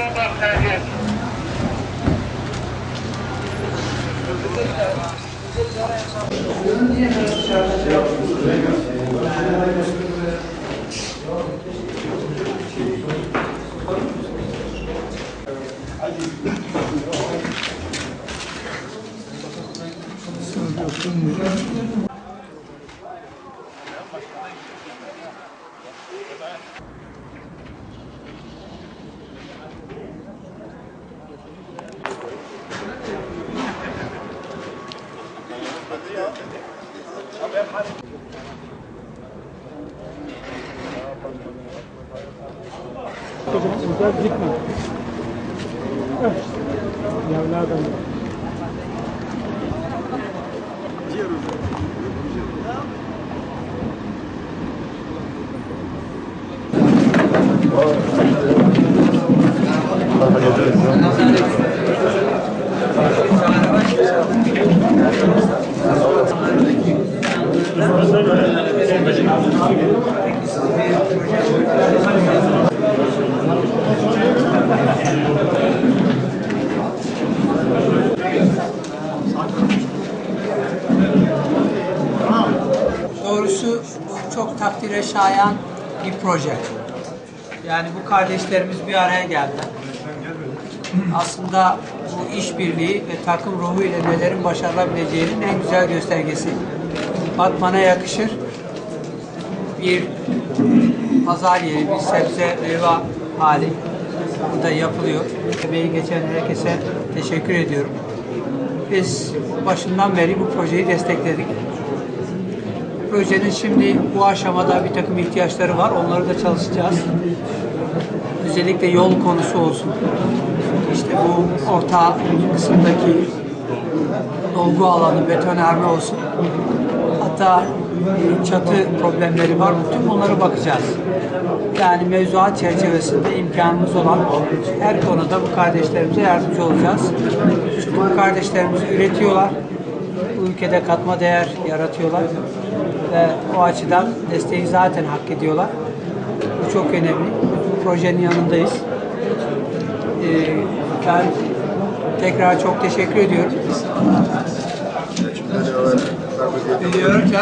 yoldan tercih et. Güzel gitme. Yavladım. Doğrusu bu çok takdire şayan bir proje. Yani bu kardeşlerimiz bir araya geldiler. Aslında bu işbirliği ve takım ruhu ile nelerin başarılabileceğinin en güzel göstergesi. Batman'a yakışır bir pazar yeri, bir sebze meyve hali burada yapılıyor. Emeği geçen herkese teşekkür ediyorum. Biz başından beri bu projeyi destekledik. Projenin şimdi bu aşamada bir takım ihtiyaçları var. Onları da çalışacağız. Özellikle yol konusu olsun. İşte bu orta kısımdaki dolgu alanı, betonarme olsun. Hatta e, çatı problemleri var. Tüm bunlara bakacağız. Yani mevzuat çerçevesinde imkanımız olan her konuda bu kardeşlerimize yardımcı olacağız. Çünkü bu kardeşlerimiz üretiyorlar. Bu ülkede katma değer yaratıyorlar. Ve o açıdan desteği zaten hak ediyorlar. Bu çok önemli. Bu projenin yanındayız. Ee, ben tekrar çok teşekkür ediyorum. Biliyorum ki